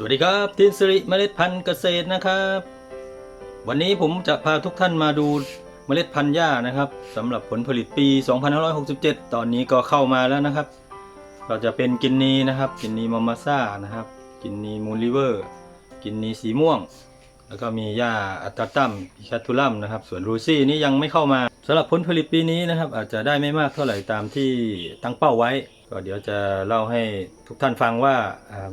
สวัสดีครับ ทินสิริเมล็ดพันธุ์เกษตรนะครับ วันนี้ผมจะพาทุกท่านมาดูเมล็ดพันธุ์หญ้านะครับสำหรับผลผลิตปี 2567 ตอนนี้ก็เข้ามาแล้วนะครับก็จะเป็นกินนีนะครับกินนีมามาซ่านะครับ กินนีมูลิเวอร์ กินนีสีม่วง แล้วก็มีหญ้าอัตตาตัมพิชัตุลัมนะครับ ส่วนรูซี่นี่ยังไม่เข้ามาสำหรับผลผลิตปีนี้นะครับ อาจจะได้ไม่มากเท่าไหร่ตามที่ตั้งเป้าไว้ ก็เดี๋ยวจะเล่าให้ทุกท่านฟังว่า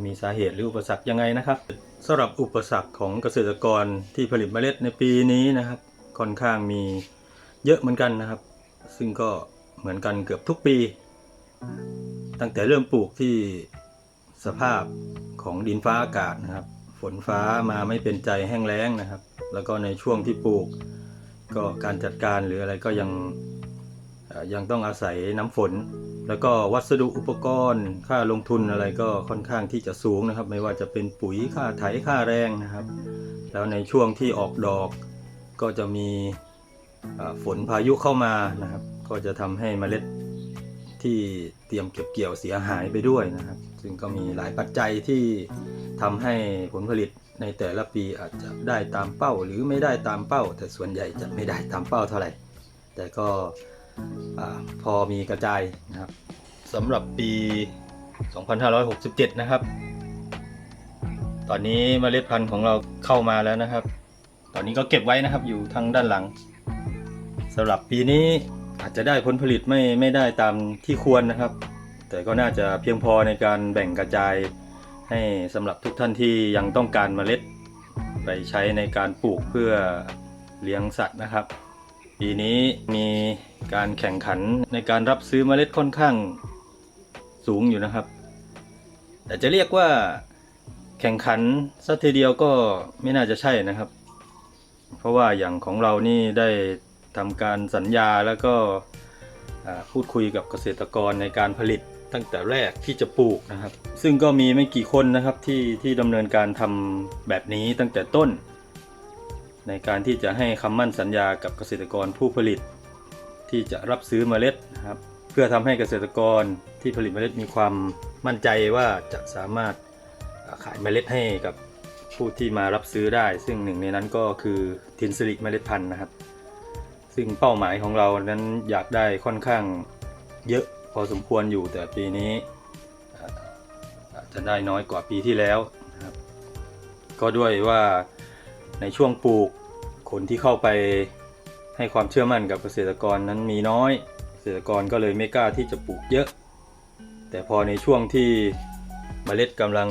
มีสาเหตุหรืออุปสรรคยังไงนะครับสำหรับอุปสรรคของเกษตรกรที่ผลิตเมล็ดในปีนี้นะครับ ค่อนข้างมีเยอะเหมือนกันนะครับ ซึ่งก็เหมือนกันเกือบทุกปี ตั้งแต่เริ่มปลูกที่สภาพของดินฟ้าอากาศนะครับ ฝนฟ้ามาไม่เป็นใจแห้งแล้งนะครับ แล้วก็ในช่วงที่ปลูก ก็การจัดการหรืออะไรก็ยังยังต้องอาศัยน้ำฝน แล้วก็วัสดุอุปกรณ์ค่าลงทุนอะไรก็ค่อนข้างที่จะสูงนะครับ ไม่ว่าจะเป็นปุ๋ยค่าไถค่าแรงนะครับ แล้วในช่วงที่ออกดอก ก็จะมีฝนพายุเข้ามานะครับ ก็จะทำให้เมล็ดที่เตรียมเก็บเกี่ยวเสียหายไปด้วยนะครับ ซึ่งก็มีหลายปัจจัยที่ทำให้ผลผลิตในแต่ละปีอาจจะได้ตามเป้า หรือไม่ได้ตามเป้า แต่ส่วนใหญ่จะไม่ได้ตามเป้าเท่าไหร่ แต่ก็ อพอมีกระจายนะครับสำหรับปี 2567 นะครับ ตอนนี้เมล็ดพันธุ์ของเราเข้ามาแล้วนะครับ ตอนนี้ก็เก็บไว้นะครับอยู่ทางด้านหลังสำหรับปีนี้อาจจะได้ผลผลิตไม่ไม่ได้ตามที่ควรนะครับ แต่ก็น่าจะเพียงพอในการแบ่งกระจายให้สำหรับทุกท่านที่ยังต้องการเมล็ดไปใช้ในการปลูกเพื่อเลี้ยงสัตว์นะครับ ปีนี้มีการแข่งขันในการรับซื้อเมล็ดค่อนข้างสูงอยู่นะครับ แต่จะเรียกว่าแข่งขันสักทีเดียวก็ไม่น่าจะใช่นะครับ เพราะว่าอย่างของเรานี่ได้ทำการสัญญาแล้วก็พูดคุยกับเกษตรกรในการผลิตตั้งแต่แรกที่จะปลูกนะครับ ซึ่งก็มีไม่กี่คนนะครับที่ที่ดำเนินการทำแบบนี้ตั้งแต่ต้น ในการที่จะให้คำมั่นสัญญากับเกษตรกรผู้ผลิต ที่จะรับซื้อเมล็ดนะครับ เพื่อทำให้เกษตรกรที่ผลิตเมล็ดมีความมั่นใจว่าจะสามารถขายเมล็ดให้กับผู้ที่มารับซื้อได้ ซึ่งหนึ่งในนั้นก็คือทินสิริเมล็ดพันธุ์นะครับ ซึ่งเป้าหมายของเรานั้นอยากได้ค่อนข้างเยอะพอสมควรอยู่แต่ปีนี้จจะได้น้อยกว่าปีที่แล้วนะครับ ก็ด้วยว่า ในช่วงปลูก คนที่เข้าไปให้ความเชื่อมั่นกับเกษตรกรนั้นมีน้อย เกษตรกรก็เลยไม่กล้าที่จะปลูกเยอะ แต่พอในช่วงที่เมล็ดกำลัง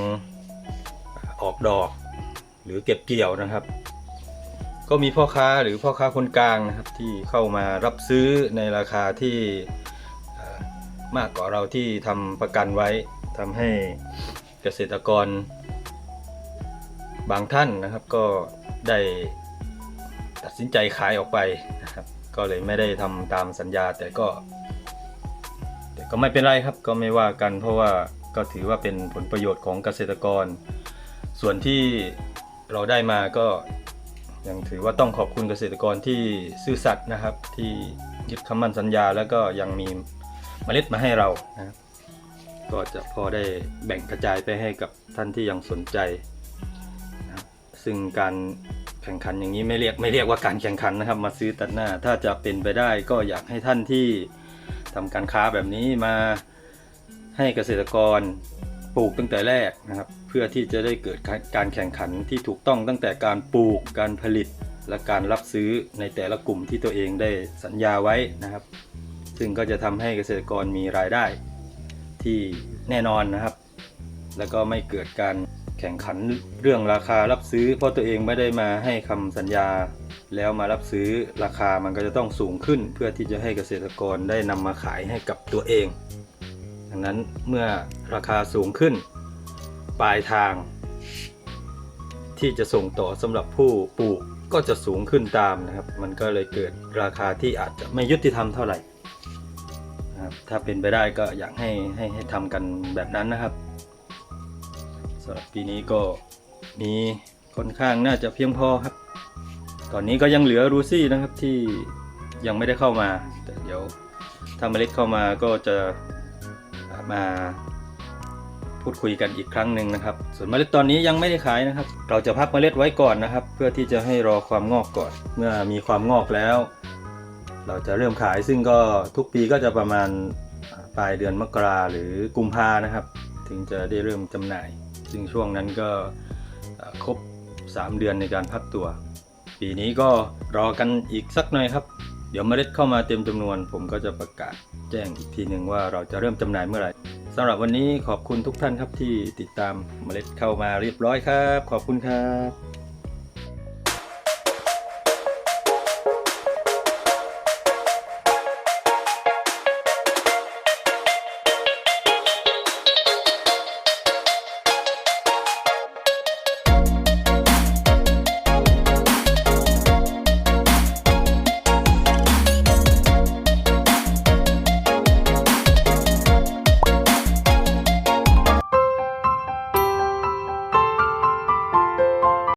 ออกดอก หรือเก็บเกี่ยวนะครับ ก็มีพ่อค้าหรือพ่อค้าคนกลางนะครับที่เข้ามารับซื้อในราคาที่มากกว่าเราที่ทำประกันไว้ทำให้เกษตรกร บางท่านนะครับก็ได้ตัดสินใจขายออกไปนะครับ ก็เลยไม่ได้ทำตามสัญญาแต่ก็ แต่ก็ไม่เป็นไรครับก็ไม่ว่ากัน เพราะว่าก็ถือว่าเป็นผลประโยชน์ของเกษตรกร ส่วนที่เราได้มาก็ยังถือว่าต้องขอบคุณเกษตรกรที่ซื่อสัตย์นะครับ ที่ยึดคำมั่นสัญญาแล้วก็ยังมีเมล็ดมาให้เรานะครับก็จะพอได้แบ่งกระจายไปให้กับท่านที่ยังสนใจ ซึ่งการแข่งขันอย่างนี้ไม่เรียกไม่เรียกว่าการแข่งขันนะครับ มาซื้อตัดหน้า ถ้าจะเป็นไปได้ก็อยากให้ท่านที่ทำการค้าแบบนี้มาให้เกษตรกรปลูกตั้งแต่แรกนะครับ เพื่อที่จะได้เกิดการแข่งขันที่ถูกต้องตั้งแต่การปลูกการผลิตและการรับซื้อในแต่ละกลุ่มที่ตัวเองได้สัญญาไว้นะครับ ซึ่งก็จะทำให้เกษตรกรมีรายได้ที่แน่นอนนะครับ แล้วก็ไม่เกิดการ แข่งขันเรื่องราคารับซื้อ เพราะตัวเองไม่ได้มาให้คำสัญญา แล้วมารับซื้อราคามันก็จะต้องสูงขึ้น เพื่อที่จะให้เกษตรกรได้นำมาขายให้กับตัวเอง ดังนั้นเมื่อราคาสูงขึ้น ปลายทาง ที่จะส่งต่อสำหรับผู้ปลูกก็จะสูงขึ้นตามนะครับ มันก็เลยเกิดราคาที่อาจจะไม่ยุติธรรมเท่าไหร่นะครับถ้าเป็นไปได้ก็อยากให้ให้ให้ทำกันแบบนั้นนะครับ สำหรับปีนี้ก็มีค่อนข้างน่าจะเพียงพอครับ ตอนนี้ก็ยังเหลือรูซี่นะครับที่ยังไม่ได้เข้ามา แต่เดี๋ยวถ้าเมล็ดเข้ามาก็จะมาพูดคุยกันอีกครั้งหนึ่งนะครับ ส่วนเมล็ดตอนนี้ยังไม่ได้ขายนะครับ เราจะพักเมล็ดไว้ก่อนนะครับ เพื่อที่จะให้รอความงอกก่อน เมื่อมีความงอกแล้ว เราจะเริ่มขายซึ่งก็ทุกปีก็จะประมาณปลายเดือนมกราหรือกุมภานะครับ ถึงจะได้เริ่มจำหน่าย ซึ่งช่วงนั้นก็ครบ 3 เดือนในการพักตัว ปีนี้ก็รอกันอีกสักหน่อยครับ เดี๋ยวเมล็ดเข้ามาเต็มจำนวน ผมก็จะประกาศแจ้งอีกทีหนึ่งว่าเราจะเริ่มจำหน่ายเมื่อไหร่สำหรับวันนี้ขอบคุณทุกท่านครับที่ติดตามเมล็ดเข้ามาเรียบร้อยครับ ขอบคุณครับ